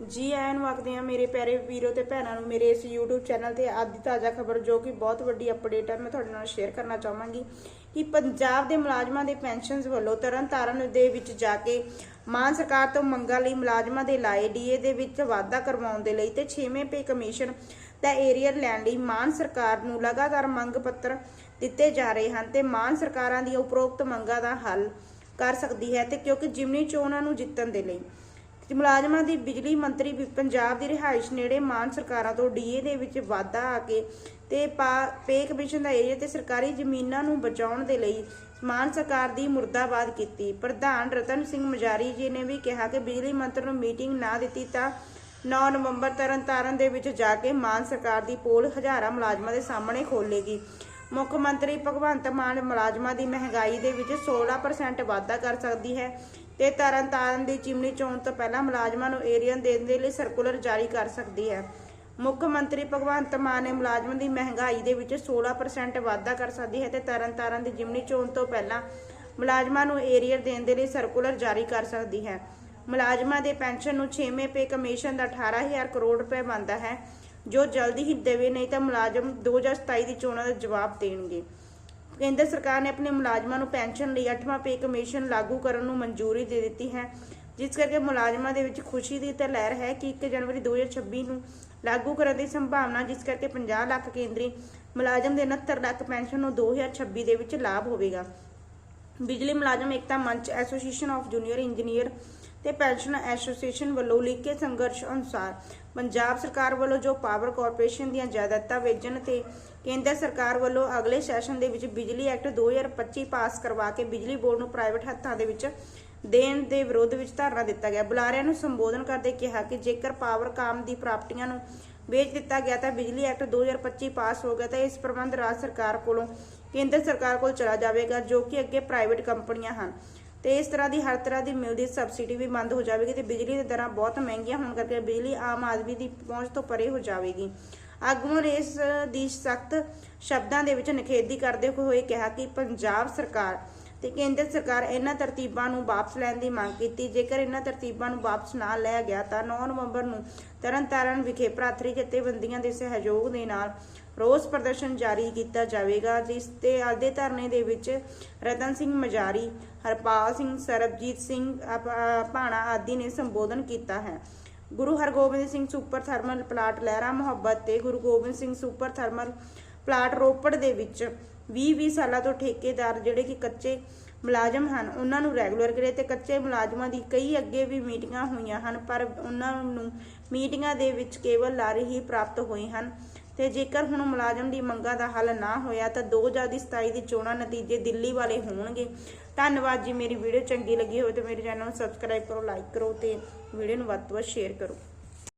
ਜੀ ਆਇਆਂ ਨੂੰ ਆਖਦੇ ਆ ਮੇਰੇ ਪਿਆਰੇ ਵੀਰੋ ਤੇ ਭੈਣਾਂ ਨੂੰ ਮੇਰੇ ਇਸ YouTube ਚੈਨਲ ਤੇ ਅੱਜ ਦੀ ਤਾਜ਼ਾ ਖਬਰ ਜੋ ਕਿ ਬਹੁਤ ਵੱਡੀ ਅਪਡੇਟ ਹੈ, ਮੈਂ ਤੁਹਾਡੇ ਨਾਲ ਸ਼ੇਅਰ ਕਰਨਾ ਚਾਹਾਂਗੀ ਕਿ ਪੰਜਾਬ ਦੇ ਮੁਲਾਜ਼ਮਾਂ ਦੇ ਪੈਨਸ਼ਨਸ ਵੱਲੋਂ ਤਰਨਤਾਰਨ ਦੇ ਵਿੱਚ ਜਾ ਕੇ ਮਾਨ ਸਰਕਾਰ ਤੋਂ ਮੰਗਾਂ ਲਈ ਮੁਲਾਜ਼ਮਾਂ ਦੇ ਲਾਏ ਡੀਏ ਦੇ ਵਿੱਚ ਵਾਧਾ ਕਰਵਾਉਣ ਦੇ ਲਈ ਤੇ 6ਵੇਂ ਪੇ ਕਮਿਸ਼ਨ ਦਾ ਏਰੀਅਰ ਲੈਣ ਲਈ ਮਾਨ ਸਰਕਾਰ ਨੂੰ ਲਗਾਤਾਰ ਮੰਗ ਪੱਤਰ ਦਿੱਤੇ ਜਾ ਰਹੇ ਹਨ ਤੇ ਮਾਨ ਸਰਕਾਰਾਂ ਦੀਆਂ ਉਪਰੋਕਤ ਮੰਗਾਂ ਦਾ ਹੱਲ ਕਰ ਸਕਦੀ ਹੈ ਤੇ ਕਿਉਂਕਿ ਜਿਮਨੀ ਚੋਣਾਂ ਨੂੰ ਜਿੱਤਣ ਦੇ ਲਈ ਮੁਲਾਜ਼ਮਾਂ ਦੀ ਬਿਜਲੀ ਮੰਤਰੀ ਪੰਜਾਬ ਦੀ ਰਿਹਾਇਸ਼ ਨੇੜੇ ਮਾਨ ਸਰਕਾਰਾਂ ਤੋਂ ਡੀਏ ਦੇ ਵਿੱਚ ਵਾਧਾ ਆ ਕੇ ਤੇ ਪਾ- ਪੇ ਕਮਿਸ਼ਨ ਦਾ ਏਰੀਆ ਤੇ ਸਰਕਾਰੀ ਜ਼ਮੀਨਾਂ ਨੂੰ ਬਚਾਉਣ ਦੇ ਲਈ ਮਾਨ ਸਰਕਾਰ ਦੀ ਮੁਰਦਾਬਾਦ ਕੀਤੀ। ਪ੍ਰਧਾਨ ਰਤਨ ਸਿੰਘ ਮਜਾਰੀ ਜੀ ਨੇ ਵੀ ਕਿਹਾ ਕਿ ਬਿਜਲੀ ਮੰਤਰ ਨੂੰ ਮੀਟਿੰਗ ਨਾ ਦਿੱਤੀ ਤਾਂ 9 ਨਵੰਬਰ ਤਰਨਤਾਰਨ ਦੇ ਵਿੱਚ ਜਾ ਕੇ ਮਾਨ ਸਰਕਾਰ ਦੀ ਪੋਲ ਹਜ਼ਾਰਾਂ ਮੁਲਾਜ਼ਮਾਂ ਦੇ ਸਾਹਮਣੇ ਖੋਲੇਗੀ ਮੁੱਖ ਮੰਤਰੀ ਭਗਵੰਤ ਮਾਨ ਮੁਲਾਜ਼ਮਾਂ ਦੀ ਮਹਿੰਗਾਈ ਦੇ ਵਿੱਚ 16% ਵਾਧਾ ਕਰ ਸਕਦੀ ਹੈ। ਤੇ ਤਰਨਤਾਰਨ ਦੀ ਚਿਮਨੀ ਚੋਣ ਤੋਂ ਪਹਿਲਾਂ ਮੁਲਾਜ਼ਮਾਂ ਨੂੰ ਏਰੀਅਨ ਦੇਣ ਦੇ ਲਈ ਸਰਕੂਲਰ ਜਾਰੀ ਕਰ ਸਕਦੀ ਹੈ। ਮੁੱਖ ਮੰਤਰੀ ਭਗਵੰਤ ਮਾਨ ਨੇ ਮੁਲਾਜ਼ਮਾਂ ਦੀ ਮਹਿੰਗਾਈ ਦੇ ਵਿੱਚ 16% ਵਾਧਾ ਕਰ ਸਕਦੀ ਹੈ ਤੇ ਤਰਨਤਾਰਨ ਦੀ ਜਿਮਨੀ ਚੋਣ ਤੋਂ ਪਹਿਲਾਂ ਮੁਲਾਜ਼ਮਾਂ ਨੂੰ ਏਰੀਅਰ ਦੇਣ ਦੇ ਲਈ ਸਰਕੂਲਰ ਜਾਰੀ ਕਰ ਸਕਦੀ ਹੈ। ਮੁਲਾਜ਼ਮਾਂ ਦੇ ਪੈਨਸ਼ਨ ਨੂੰ 6ਵੇਂ ਪੇ ਕਮਿਸ਼ਨ ਦਾ 18000 ਕਰੋੜ ਰੁਪਏ ਬਣਦਾ ਹੈ, ਜੋ ਜਲਦੀ ਹੀ ਦੇਵੇ, ਨਹੀਂ ਤਾਂ ਮੁਲਾਜ਼ਮ 2027 ਦੀ ਚੋਣਾਂ ਦਾ ਜਵਾਬ ਦੇਣਗੇ। ਕੇਂਦਰ ਸਰਕਾਰ ਨੇ ਆਪਣੇ ਮੁਲਾਜ਼ਮਾਂ ਨੂੰ ਪੈਨਸ਼ਨ ਲਈ 8ਵਾਂ ਪੇ ਕਮਿਸ਼ਨ ਲਾਗੂ ਕਰਨ ਨੂੰ ਮਨਜ਼ੂਰੀ ਦੇ ਦਿੱਤੀ ਹੈ, ਜਿਸ ਕਰਕੇ ਮੁਲਾਜ਼ਮਾਂ ਦੇ ਵਿੱਚ ਖੁਸ਼ੀ ਦੀ ਤਾਂ ਲਹਿਰ ਹੈ ਕਿ 1 ਜਨਵਰੀ 2026 ਨੂੰ ਲਾਗੂ ਕਰਨ ਦੀ ਸੰਭਾਵਨਾ, ਜਿਸ ਕਰਕੇ 50 ਲੱਖ ਕੇਂਦਰੀ ਮੁਲਾਜ਼ਮ ਦੇ 69 ਲੱਖ ਪੈਨਸ਼ਨ ਨੂੰ 2026 ਦੇ ਵਿੱਚ ਲਾਭ ਹੋਵੇਗਾ। ਬਿਜਲੀ ਮੁਲਾਜ਼ਮ ਏਕਤਾ ਮੰਚ ਐਸੋਸੀਏਸ਼ਨ ਆਫ ਜੂਨੀਅਰ ਇੰਜੀਨੀਅਰ ਤੇ ਪੈਨਸ਼ਨ ਐਸੋਸੀਏਸ਼ਨ ਵੱਲੋਂ ਲਿਖੇ ਸੰਘਰਸ਼ ਅਨੁਸਾਰ ਪੰਜਾਬ ਸਰਕਾਰ ਵੱਲੋਂ ਜੋ ਪਾਵਰ ਕਾਰਪੋਰੇਸ਼ਨ ਦੀਆਂ ਜਾਇਦਾਦਾਂ ਵੇਚਣ ਤੇ ਕੇਂਦਰ ਸਰਕਾਰ ਵੱਲੋਂ ਅਗਲੇ ਸੈਸ਼ਨ ਦੇ ਵਿੱਚ ਬਿਜਲੀ ਐਕਟ 2025 ਪਾਸ ਕਰਵਾ ਕੇ ਬਿਜਲੀ ਬੋਰਡ ਨੂੰ ਪ੍ਰਾਈਵੇਟ ਹੱਥਾਂ ਦੇ ਵਿੱਚ ਦੇਣ ਦੇ ਵਿਰੋਧ ਵਿੱਚ ਧਰਨਾ ਦਿੱਤਾ ਗਿਆ। ਬੁਲਾਰਿਆਂ ਨੂੰ ਸੰਬੋਧਨ ਕਰਦੇ ਕਿਹਾ ਕਿ ਜੇਕਰ ਪਾਵਰ ਕਾਮ ਦੀ ਪ੍ਰਾਪਤੀਆਂ ਨੂੰ ਵੇਚ ਦਿੱਤਾ ਗਿਆ ਤਾਂ ਬਿਜਲੀ ਐਕਟ 2025 ਪਾਸ ਹੋ ਗਿਆ ਤਾਂ ਇਸ ਪ੍ਰਬੰਧ ਰਾਜ ਸਰਕਾਰ ਕੋਲੋਂ, ਕੇਂਦਰ ਸਰਕਾਰ ਕੋਲ ਚਲਾ ਜਾਵੇਗਾ, ਜੋ ਕਿ ਅੱਗੇ ਪ੍ਰਾਈਵੇਟ ਕੰਪਨੀਆਂ ਹਨ। ਤੇ ਇਸ ਤਰ੍ਹਾਂ ਦੀ ਹਰ ਤਰ੍ਹਾਂ ਦੀ ਮਿਲਦੀ ਸਬਸਿਡੀ ਵੀ ਬੰਦ ਹੋ ਜਾਵੇਗੀ ਤੇ ਬਿਜਲੀ ਦੀਆਂ ਦਰਾਂ ਬਹੁਤ ਮਹਿੰਗੀਆਂ ਹੋਣ ਕਰਕੇ ਬਿਜਲੀ ਆਮ ਆਦਮੀ ਦੀ ਪਹੁੰਚ ਤੋਂ ਪਰੇ ਹੋ ਜਾਵੇਗੀ। ਆਗੂਆਂ ਨੇ ਇਸ ਦੀ ਸਖਤ ਸ਼ਬਦਾਂ ਦੇ ਵਿੱਚ ਨਿਖੇਧੀ ਕਰਦੇ ਹੋਏ ਕਿਹਾ ਕਿ ਪੰਜਾਬ ਸਰਕਾਰ ਤੇ ਕੇਂਦਰ ਸਰਕਾਰ ਇਹਨਾਂ ਤਰਤੀਬਾਂ ਨੂੰ ਵਾਪਸ ਲੈਣ ਦੀ ਮੰਗ ਕੀਤੀ। ਜੇਕਰ ਇਹਨਾਂ ਤਰਤੀਬਾਂ ਨੂੰ ਵਾਪਸ ਨਾ ਲਿਆ ਗਿਆ ਤਾਂ 9 ਨਵੰਬਰ ਨੂੰ ਤਰਨਤਾਰਨ ਵਿਖੇ ਭਰਾਤਰੀ ਜਥੇਬੰਦੀਆਂ ਦੇ ਸਹਿਯੋਗ ਦੇ ਨਾਲ ਰੋਸ ਪ੍ਰਦਰਸ਼ਨ ਜਾਰੀ ਕੀਤਾ ਜਾਵੇਗਾ, ਜਿਸ ਤੇ ਅੱਜ ਦੇ ਧਰਨੇ ਦੇ ਵਿੱਚ ਰਤਨ ਸਿੰਘ ਮਜਾਰੀ, ਹਰਪਾਲ ਸਿੰਘ, ਸਰਬਜੀਤ ਸਿੰਘ, ਅਪ- ਭਾਣਾ ਆਦਿ ਨੇ ਸੰਬੋਧਨ ਕੀਤਾ ਹੈ। Guru Hargobind Singh super thermal plant Lehra Mohabbat ਤੇ Guru Gobind Singh super thermal plant Ropar ਦੇ ਵਿੱਚ 20-20 ਸਾਲਾਂ ਤੋਂ ਠੇਕੇਦਾਰ ਜਿਹੜੇ ਕਿ ਕੱਚੇ ਮੁਲਾਜ਼ਮ ਹਨ, ਉਹਨਾਂ ਨੂੰ ਰੈਗੂਲਰ ਕਰੇ ਤੇ ਕੱਚੇ ਮੁਲਾਜ਼ਮਾਂ ਦੀ ਕਈ ਅੱਗੇ ਵੀ ਮੀਟਿੰਗਾਂ ਹੋਈਆਂ ਹਨ, ਪਰ ਉਹਨਾਂ ਨੂੰ ਮੀਟਿੰਗਾਂ ਦੇ ਵਿੱਚ ਕੇਵਲ ਲਾਰੇ ਹੀ ਪ੍ਰਾਪਤ ਹੋਏ ਹਨ ਤੇ ਜੇਕਰ ਹੁਣ ਮੁਲਾਜ਼ਮ ਦੀ ਮੰਗਾਂ ਦਾ ਹੱਲ ਨਾ ਹੋਇਆ ਤਾਂ 2027 ਦੀ ਚੋਣਾਂ ਨਤੀਜੇ ਦਿੱਲੀ ਵਾਲੇ ਹੋਣਗੇ। ਧੰਨਵਾਦ ਜੀ, ਮੇਰੀ ਵੀਡੀਓ ਚੰਗੀ ਲੱਗੀ ਹੋਵੇ ਤਾਂ ਮੇਰੇ ਚੈਨਲ ਨੂੰ ਸਬਸਕ੍ਰਾਈਬ ਕਰੋ ਲਾਈਕ ਕਰੋ ਤੇ ਵੀਡੀਓ ਨੂੰ ਵੱਧ ਤੋਂ ਵੱਧ ਸ਼ੇਅਰ ਕਰੋ।